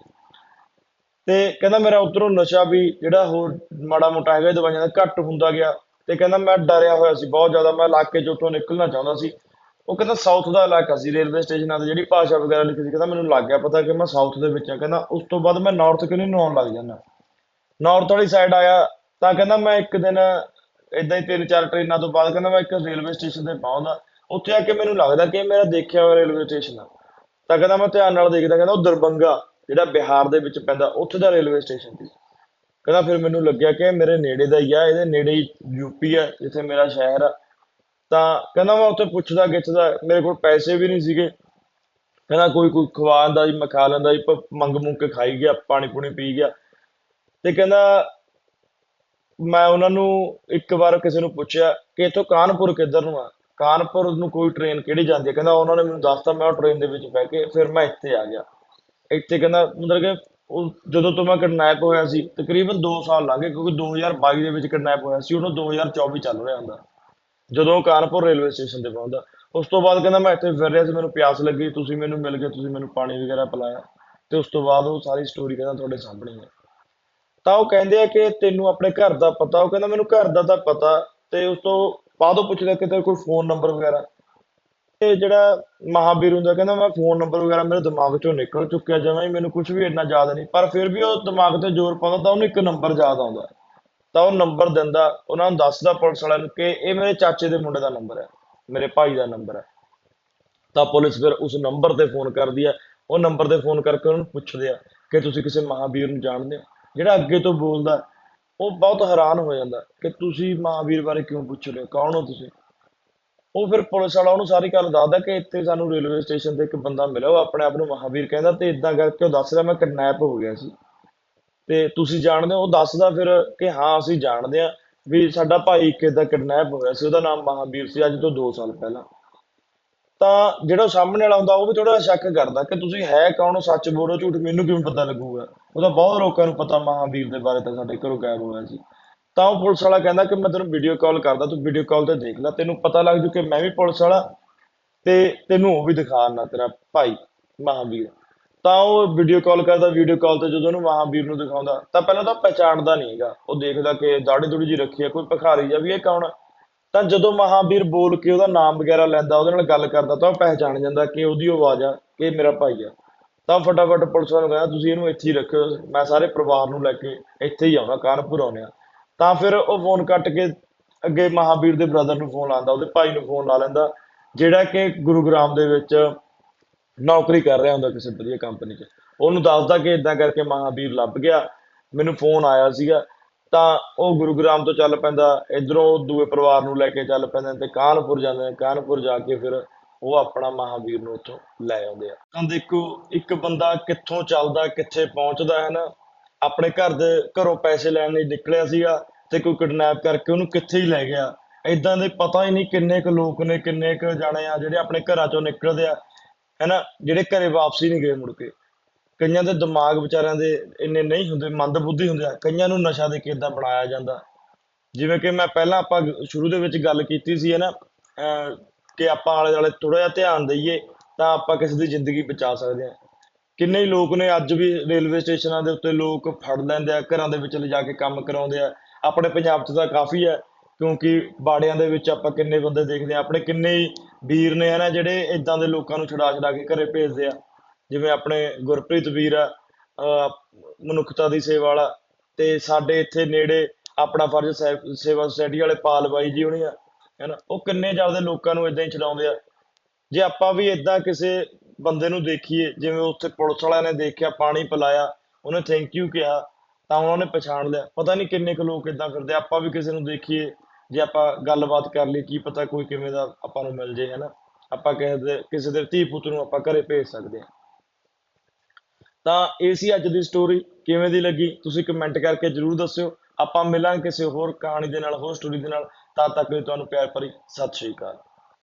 ਤੇ ਕਹਿੰਦਾ ਮੇਰਾ ਉਧਰੋਂ ਨਸ਼ਾ ਵੀ ਜਿਹੜਾ ਹੋਰ ਮਾੜਾ ਮੋਟਾ ਹੈਗਾ, ਇਹ ਦਵਾਈਆਂ ਦਾ ਘੱਟ ਹੁੰਦਾ ਗਿਆ। ਤੇ ਕਹਿੰਦਾ ਮੈਂ ਡਰਿਆ ਹੋਇਆ ਸੀ ਬਹੁਤ ਜ਼ਿਆਦਾ, ਮੈਂ ਇਲਾਕੇ ਚੋਂ ਉੱਥੋਂ ਨਿਕਲਣਾ ਚਾਹੁੰਦਾ ਸੀ। ਉਹ ਕਹਿੰਦਾ ਸਾਊਥ ਦਾ ਇਲਾਕਾ ਸੀ ਰੇਲਵੇ ਸਟੇਸ਼ਨਾਂ ਤੇ ਜਿਹੜੀ ਭਾਸ਼ਾ ਵਗੈਰਾ ਲਿਖੀ ਸੀ, ਕਹਿੰਦਾ ਮੈਨੂੰ ਲੱਗ ਗਿਆ ਪਤਾ ਕਿ ਮੈਂ ਸਾਊਥ ਦੇ ਵਿੱਚ ਆ। ਕਹਿੰਦਾ ਉਸ ਤੋਂ ਬਾਅਦ ਮੈਂ ਨਾਰਥ ਕਿਉਂ ਨੂੰ ਆਉਣ ਲੱਗ ਜਾਂਦਾ। ਨਾਰਥ ਵਾਲੀ ਸਾਈਡ ਆਇਆ, ਤਾਂ ਕਹਿੰਦਾ ਮੈਂ ਇੱਕ ਦਿਨ ਇਦਾਂ ਹੀ ਤਿੰਨ ਚਾਰ ਟ੍ਰੇਨਾਂ ਤੋਂ ਬਾਅਦ ਕਹਿੰਦਾ ਮੈਂ ਇੱਕ ਰੇਲਵੇ ਸਟੇਸ਼ਨ ਤੇ ਪਹੁੰਚਦਾ। ਉੱਥੇ ਆ ਕੇ ਮੈਨੂੰ ਲੱਗਦਾ ਕਿ ਇਹ ਮੇਰਾ ਦੇਖਿਆ ਹੋਇਆ ਰੇਲਵੇ ਸਟੇਸ਼ਨ ਆ। ਤਾਂ ਕਹਿੰਦਾ ਮੈਂ ਧਿਆਨ ਨਾਲ ਦੇਖਦਾ, ਕਹਿੰਦਾ ਉਹ ਦਰਬੰਗਾ ਜਿਹੜਾ ਬਿਹਾਰ ਦੇ ਵਿੱਚ ਪੈਂਦਾ, ਉੱਥੇ ਦਾ ਰੇਲਵੇ ਸਟੇਸ਼ਨ ਸੀ। ਕਹਿੰਦਾ ਫਿਰ ਮੈਨੂੰ ਲੱਗਿਆ ਕਿ ਮੇਰੇ ਨੇੜੇ ਦਾ ਹੀ ਆ, ਇਹਦੇ ਨੇੜੇ ਹੀ ਯੂਪੀ ਆ, ਜਿੱਥੇ ਮੇਰਾ ਸ਼ਹਿਰ ਆ। ਤਾਂ ਕਹਿੰਦਾ ਮੈਂ ਉੱਥੇ ਪੁੱਛਦਾ ਗਿੱਛਦਾ, ਮੇਰੇ ਕੋਲ ਪੈਸੇ ਵੀ ਨਹੀਂ ਸੀਗੇ। ਕਹਿੰਦਾ ਕੋਈ ਕੋਈ ਖਵਾ ਖਵਾਉਂਦਾ ਜੀ ਮੈਂ ਖਾ ਲੈਂਦਾ ਜੀ ਮੰਗ ਮੁੰਗ ਕੇ ਖਾਈ ਗਿਆ, ਪਾਣੀ ਪੂਣੀ ਪੀ ਗਿਆ। ਤੇ ਕਹਿੰਦਾ ਮੈਂ ਉਹਨਾਂ ਨੂੰ ਇੱਕ ਵਾਰ ਕਿਸੇ ਨੂੰ ਪੁੱਛਿਆ ਕਿ ਇੱਥੋਂ ਕਾਨਪੁਰ ਕਿੱਧਰ ਨੂੰ ਆ? ਕਾਨਪੁਰ ਨੂੰ ਕੋਈ ਟ੍ਰੇਨ ਕਿਹੜੀ ਜਾਂਦੀ ਹੈ ਕਹਿੰਦਾ ਉਹਨਾਂ ਨੇ ਮੈਨੂੰ ਦੱਸਤਾ, ਮੈਂ ਉਹ ਟ੍ਰੇਨ ਦੇ ਵਿੱਚ ਬਹਿ ਕੇ ਫਿਰ ਮੈਂ ਇੱਥੇ ਆ ਗਿਆ। ਇੱਥੇ ਕਹਿੰਦਾ ਮਤਲਬ ਕਿ ਉਹ ਜਦੋਂ ਤੋਂ ਮੈਂ ਕਿਡਨੈਪ ਹੋਇਆ ਸੀ, ਤਕਰੀਬਨ 2 ਸਾਲ ਲੰਘ ਗਏ, ਕਿਉਂਕਿ 2022 ਦੇ ਵਿੱਚ ਕਿਡਨੈਪ ਹੋਇਆ ਸੀ, ਉਹਨੂੰ 2024 ਚੱਲ ਰਿਹਾ ਹੁੰਦਾ। ਜਦੋਂ ਉਹ ਕਾਨਪੁਰ ਰੇਲਵੇ ਸਟੇਸ਼ਨ ਤੇ ਪਹੁੰਚਦਾ। ਉਸ ਤੋਂ ਬਾਅਦ ਕਹਿੰਦਾ ਮੈਂ ਇੱਥੇ ਫਿਰ ਰਿਹਾ ਸੀ, ਮੈਨੂੰ ਪਿਆਸ ਲੱਗੀ, ਤੁਸੀਂ ਮੈਨੂੰ ਮਿਲ ਗਏ, ਤੁਸੀਂ ਮੈਨੂੰ ਪਾਣੀ ਵਗੈਰਾ ਪਿਲਾਇਆ। ਤੇ ਉਸ ਤੋਂ ਬਾਅਦ ਉਹ ਸਾਰੀ ਸਟੋਰੀ ਕਹਿੰਦਾ ਤੁਹਾਡੇ ਸਾਹਮਣੇ ਹੈ ਤਾਂ ਉਹ ਕਹਿੰਦੇ ਆ ਕਿ ਤੈਨੂੰ ਆਪਣੇ ਘਰ ਦਾ ਪਤਾ, ਉਹ ਕਹਿੰਦਾ ਮੈਨੂੰ ਘਰ ਦਾ ਤਾਂ ਪਤਾ, ਤੇ ਉਸ ਤੋਂ ਬਾਅਦ ਉਹ ਪੁੱਛਦਾ ਕਿ ਤੇਰੇ ਕੋਈ ਫੋਨ ਨੰਬਰ ਵਗੈਰਾ। ਤੇ ਜਿਹੜਾ ਮਹਾਵੀਰ ਹੁੰਦਾ, ਕਹਿੰਦਾ ਮੈਂ ਫੋਨ ਨੰਬਰ ਵਗੈਰਾ ਮੇਰੇ ਦਿਮਾਗ ਚੋਂ ਨਿਕਲ ਚੁੱਕਿਆ, ਜਮਾਂ ਹੀ ਮੈਨੂੰ ਕੁਝ ਵੀ ਇੰਨਾ ਯਾਦ ਨਹੀਂ। ਪਰ ਫਿਰ ਵੀ ਉਹ ਦਿਮਾਗ ਤੇ ਜ਼ੋਰ ਪਾਉਂਦਾ, ਤਾਂ ਉਹਨੂੰ ਇੱਕ ਨੰਬਰ ਯਾਦ ਆਉਂਦਾ। ਤਾਂ ਉਹ ਨੰਬਰ ਦਿੰਦਾ, ਉਹਨਾਂ ਨੂੰ ਦੱਸਦਾ ਪੁਲਿਸ ਵਾਲਿਆਂ ਨੂੰ ਕਿ ਇਹ ਮੇਰੇ ਚਾਚੇ ਦੇ ਮੁੰਡੇ ਦਾ ਨੰਬਰ ਹੈ, ਮੇਰੇ ਭਾਈ ਦਾ ਨੰਬਰ ਹੈ। ਤਾਂ ਪੁਲਿਸ ਫਿਰ ਉਸ ਨੰਬਰ ਤੇ ਫੋਨ ਕਰਦੀ ਹੈ, ਉਹ ਨੰਬਰ ਤੇ ਫੋਨ ਕਰਕੇ ਉਹਨੂੰ ਪੁੱਛਦੇ ਆ ਕਿ ਤੁਸੀਂ ਕਿਸੇ ਮਹਾਵੀਰ ਨੂੰ ਜਾਣਦੇ ਹੋ? ਜਿਹੜਾ ਅੱਗੇ ਤੋਂ ਬੋਲਦਾ, ਉਹ ਬਹੁਤ ਹੈਰਾਨ ਹੋ ਜਾਂਦਾ ਕਿ ਤੁਸੀਂ ਮਹਾਵੀਰ ਬਾਰੇ ਕਿਉਂ ਪੁੱਛ ਰਹੇ ਹੋ? ਕੌਣ ਹੋ ਤੁਸੀਂ? ਉਹ ਫਿਰ ਪੁਲਿਸ ਵਾਲਾ ਉਹਨੂੰ ਸਾਰੀ ਗੱਲ ਦੱਸਦਾ ਕਿ ਇੱਥੇ ਸਾਨੂੰ ਰੇਲਵੇ ਸਟੇਸ਼ਨ ਤੇ ਇੱਕ ਬੰਦਾ ਮਿਲਿਆ, ਉਹ ਆਪਣੇ ਆਪ ਨੂੰ ਮਹਾਵੀਰ ਕਹਿੰਦਾ ਤੇ ਇਦਾਂ ਕਰਕੇ ਉਹ ਦੱਸ ਰਿਹਾ ਮੈਂ ਕਿਡਨੈਪ ਹੋ ਗਿਆ ਸੀ। ਤੇ ਤੁਸੀਂ ਜਾਣਦੇ ਹੋ, ਉਹ ਦੱਸਦਾ ਫਿਰ ਕਿ ਹਾਂ, ਅਸੀਂ ਜਾਣਦੇ ਆ ਵੀ ਸਾਡਾ ਭਾਈ ਇੱਕ ਏਦਾਂ ਕਿਡਨੈਪ ਹੋਇਆ ਸੀ, ਉਹਦਾ ਨਾਮ ਮਹਾਵੀਰ ਸੀ, ਅੱਜ ਤੋਂ 2 ਸਾਲ ਪਹਿਲਾਂ। ਤਾਂ ਜਿਹੜਾ ਸਾਹਮਣੇ ਵਾਲਾ ਹੁੰਦਾ, ਉਹ ਵੀ ਥੋੜਾ ਸ਼ੱਕ ਕਰਦਾ ਕਿ ਤੁਸੀਂ ਹੈ ਕੌਣ ਸੱਚ ਬੋਲੋ, ਝੂਠ ਮੈਨੂੰ ਕਿਵੇਂ ਪਤਾ ਲੱਗੂਗਾ? ਉਹਦਾ ਬਹੁਤ ਲੋਕਾਂ ਨੂੰ ਪਤਾ ਮਹਾਵੀਰ ਦੇ ਬਾਰੇ ਤਾਂ ਸਾਡੇ ਘਰੋਂ ਗਾਇਬ ਹੋਇਆ ਸੀ। ਤਾਂ ਉਹ ਪੁਲਿਸ ਵਾਲਾ ਕਹਿੰਦਾ ਕਿ ਮੈਂ ਤੈਨੂੰ ਵੀਡੀਓ ਕਾਲ ਕਰਦਾ, ਤੂੰ ਵੀਡੀਓ ਕਾਲ ਤੇ ਦੇਖ ਲੈ। ਤੈਨੂੰ ਪਤਾ ਲੱਗ ਜੂ ਕਿ ਮੈਂ ਵੀ ਪੁਲਿਸ ਵਾਲਾ ਤੇ ਤੈਨੂੰ ਉਹ ਵੀ ਦਿਖਾਣਾ ਤੇਰਾ ਭਾਈ ਮਹਾਵੀਰ। ਤਾਂ ਉਹ ਵੀਡੀਓ ਕਾਲ ਕਰਦਾ ਵੀਡੀਓ ਕਾਲ ਤੇ ਜਦੋਂ ਉਹਨੂੰ ਮਹਾਵੀਰ ਨੂੰ ਦਿਖਾਉਂਦਾ, ਤਾਂ ਪਹਿਲਾਂ ਤਾਂ ਪਹਿਚਾਣਦਾ ਨਹੀਂ ਹੈਗਾ। ਉਹ ਦੇਖਦਾ ਕਿ ਦਾੜੀ ਦੁੜੀ ਜੀ ਰੱਖੀ ਹੈ, ਕੋਈ ਭਿਖਾਰੀ ਜਾਂ ਵੀ ਇਹ ਕੌਣ ਤਾਂ ਜਦੋਂ ਮਹਾਵੀਰ ਬੋਲ ਕੇ ਉਹਦਾ ਨਾਮ ਵਗੈਰਾ ਲੈਂਦਾ, ਉਹਦੇ ਨਾਲ ਗੱਲ ਕਰਦਾ, ਤਾਂ ਉਹ ਪਹਿਚਾਣ ਜਾਂਦਾ ਕਿ ਉਹਦੀ ਆਵਾਜ਼ ਆ, ਕਿ ਮੇਰਾ ਭਾਈ ਆ। ਤਾਂ ਫਟਾਫਟ ਪੁਲਿਸ ਵਾਲਿਆਂ ਨੂੰ ਕਹਿੰਦਾ, ਤੁਸੀਂ ਇਹਨੂੰ ਇੱਥੇ ਹੀ ਰੱਖਿਓ, ਮੈਂ ਸਾਰੇ ਪਰਿਵਾਰ ਨੂੰ ਲੈ ਕੇ ਇੱਥੇ ਹੀ ਆਉਣਾ, ਕਾਨਪੁਰ ਆਉਂਦੇ ਆ ਤਾਂ ਫਿਰ ਉਹ ਫੋਨ ਕੱਟ ਕੇ ਅੱਗੇ ਮਹਾਵੀਰ ਦੇ ਬ੍ਰਦਰ ਨੂੰ ਫੋਨ ਲਾਉਂਦਾ, ਉਹਦੇ ਭਾਈ ਨੂੰ ਫੋਨ ਲਾ ਲੈਂਦਾ, ਜਿਹੜਾ ਕਿ ਗੁਰੂਗ੍ਰਾਮ ਦੇ ਵਿੱਚ ਨੌਕਰੀ ਕਰ ਰਿਹਾ ਹੁੰਦਾ ਕਿਸੇ ਵਧੀਆ ਕੰਪਨੀ 'ਚ। ਉਹਨੂੰ ਦੱਸਦਾ ਕਿ ਇਦਾਂ ਕਰਕੇ ਮਹਾਵੀਰ ਲੱਭ ਗਿਆ, ਮੈਨੂੰ ਫੋਨ ਆਇਆ ਸੀਗਾ, ਤਾਂ ਉਹ ਗੁਰੂਗ੍ਰਾਮ ਤੋਂ ਚੱਲ ਪੈਂਦਾ, ਇਧਰੋਂ ਦੂਏ ਪਰਿਵਾਰ ਨੂੰ ਲੈ ਕੇ ਚੱਲ ਪੈਂਦੇ ਨੇ ਤੇ ਕਾਨਪੁਰ ਜਾਂਦੇ ਨੇ ਕਾਨਪੁਰ ਜਾ ਕੇ ਫਿਰ ਉਹ ਆਪਣਾ ਮਹਾਵੀਰ ਨੂੰ ਉੱਥੋਂ ਲੈ ਆਉਂਦੇ ਆ। ਤਾਂ ਦੇਖੋ, ਇੱਕ ਬੰਦਾ ਕਿੱਥੋਂ ਚੱਲਦਾ, ਕਿੱਥੇ ਪਹੁੰਚਦਾ ਹੈ ਨਾ ਆਪਣੇ ਘਰ ਦੇ ਘਰੋਂ ਪੈਸੇ ਲੈਣ ਲਈ ਨਿਕਲਿਆ ਸੀਗਾ ਤੇ ਕੋਈ ਕਿਡਨੈਪ ਕਰਕੇ ਉਹਨੂੰ ਕਿੱਥੇ ਹੀ ਲੈ ਗਿਆ। ਇਦਾਂ ਦੇ ਪਤਾ ਹੀ ਨਹੀਂ ਕਿੰਨੇ ਕੁ ਲੋਕ ਨੇ, ਕਿੰਨੇ ਕੁ ਜਾਣੇ ਆ ਜਿਹੜੇ ਆਪਣੇ ਘਰਾਂ ਚੋਂ ਨਿਕਲਦੇ ਆ, ਹੈਨਾ? ਜਿਹੜੇ ਘਰੇ ਵਾਪਸੀ ਨਹੀਂ ਗਏ ਮੁੜ ਕੇ। ਕਈਆਂ ਦੇ ਦਿਮਾਗ ਵਿਚਾਰਿਆਂ ਦੇ ਇੰਨੇ ਨਹੀਂ ਹੁੰਦੇ, ਮੰਦਬੁੱਧੀ ਹੁੰਦੇ ਆ। ਕਈਆਂ ਨੂੰ ਨਸ਼ਾ ਦੇ ਕੇ ਏਦਾਂ ਬਣਾਇਆ ਜਾਂਦਾ। ਜਿਵੇਂ ਕਿ ਮੈਂ ਪਹਿਲਾਂ ਆਪਾਂ ਸ਼ੁਰੂ ਦੇ ਵਿੱਚ ਗੱਲ ਕੀਤੀ ਸੀ ਹੈ ਅਹ ਕਿ ਆਪਾਂ ਆਲੇ ਦੁਆਲੇ ਥੋੜਾ ਜਿਹਾ ਧਿਆਨ ਦਈਏ ਤਾਂ ਆਪਾਂ ਕਿਸੇ ਦੀ ਜ਼ਿੰਦਗੀ ਬਚਾ ਸਕਦੇ ਹਾਂ ਕਿੰਨੇ ਹੀ ਲੋਕ ਨੇ, ਅੱਜ ਵੀ ਰੇਲਵੇ ਸਟੇਸ਼ਨਾਂ ਦੇ ਉੱਤੇ ਲੋਕ ਫੜ ਲੈਂਦੇ ਆ, ਘਰਾਂ ਦੇ ਵਿੱਚ ਲਿਜਾ ਕੇ ਕੰਮ ਕਰਾਉਂਦੇ ਆ। ਆਪਣੇ ਪੰਜਾਬ 'ਚ ਤਾਂ ਕਾਫੀ ਹੈ, ਕਿਉਂਕਿ ਬਾੜਿਆਂ ਦੇ ਵਿੱਚ ਆਪਾਂ ਕਿੰਨੇ ਬੰਦੇ ਦੇਖਦੇ ਆ, ਆਪਣੇ ਕਿੰਨੇ ਹੀ ਵੀਰ ਨੇ ਹਨਾ, ਜਿਹੜੇ ਇਦਾਂ ਦੇ ਲੋਕਾਂ ਨੂੰ ਛੁਡਾ ਛੁਡਾ ਕੇ ਘਰੇ ਭੇਜਦੇ ਆ। ਜਿਵੇਂ ਆਪਣੇ ਗੁਰਪ੍ਰੀਤ ਵੀਰ ਆ ਮਨੁੱਖਤਾ ਦੀ ਸੇਵਾ ਵਾਲਾ, ਤੇ ਸਾਡੇ ਇੱਥੇ ਨੇੜੇ ਆਪਣਾ ਫਰਜ਼ ਸੇਵਾ ਸੁਸਾਇਟੀ ਵਾਲੇ ਪਾਲ ਬਾਈ ਜੀ ਹੋਣੀ ਆ, ਹਨਾ, ਉਹ ਕਿੰਨੇ ਜ਼ਿਆਦਾ ਲੋਕਾਂ ਨੂੰ ਇਦਾਂ ਹੀ ਛਡਾਉਂਦੇ ਆ। ਜੇ ਆਪਾਂ ਵੀ ਇਦਾਂ ਕਿਸੇ ਬੰਦੇ ਨੂੰ ਦੇਖੀਏ, ਜਿਵੇਂ ਉੱਥੇ ਪੁਲਿਸ ਵਾਲਿਆਂ ਨੇ ਦੇਖਿਆ, ਪਾਣੀ ਪਿਲਾਇਆ, ਉਹਨੇ ਥੈਂਕ ਯੂ ਕਿਹਾ, ਤਾਂ ਉਹਨਾਂ ਨੇ ਪਛਾਣ ਲਿਆ। ਪਤਾ ਨਹੀਂ ਕਿੰਨੇ ਕੁ ਲੋਕ ਇਦਾਂ ਫਿਰਦੇ ਆਪਾਂ ਵੀ ਕਿਸੇ ਨੂੰ ਦੇਖੀਏ, ਜੇ ਆਪਾਂ ਗੱਲਬਾਤ ਕਰ ਲਈ ਕੀ ਪਤਾ ਕੋਈ ਕਿਵੇਂ ਦਾ ਆਪਾਂ ਨੂੰ ਮਿਲ ਜੇ, ਹਨਾ? ਆਪਾਂ ਕਿਸੇ ਦੇ ਕਿਸੇ ਦੇ ਧੀ ਪੁੱਤ ਨੂੰ ਆਪਾਂ ਘਰੇ ਭੇਜ ਸਕਦੇ ਹਾਂ। ਤਾਂ ਇਹ ਸੀ ਅੱਜ ਦੀ ਸਟੋਰੀ ਕਿਵੇਂ ਦੀ ਲੱਗੀ? ਤੁਸੀਂ ਕਮੈਂਟ ਕਰਕੇ ਜਰੂਰ ਦੱਸਿਓ। ਆਪਾਂ ਮਿਲਾਂਗੇ ਕਿਸੇ ਹੋਰ ਕਹਾਣੀ ਦੇ ਨਾਲ, ਹੋਰ ਸਟੋਰੀ ਦੇ ਨਾਲ। ਤਦ ਤੱਕ ਲਈ ਤੁਹਾਨੂੰ ਪਿਆਰ ਭਰੀ, ਸਤਿ ਸ਼੍ਰੀ ਅਕਾਲ।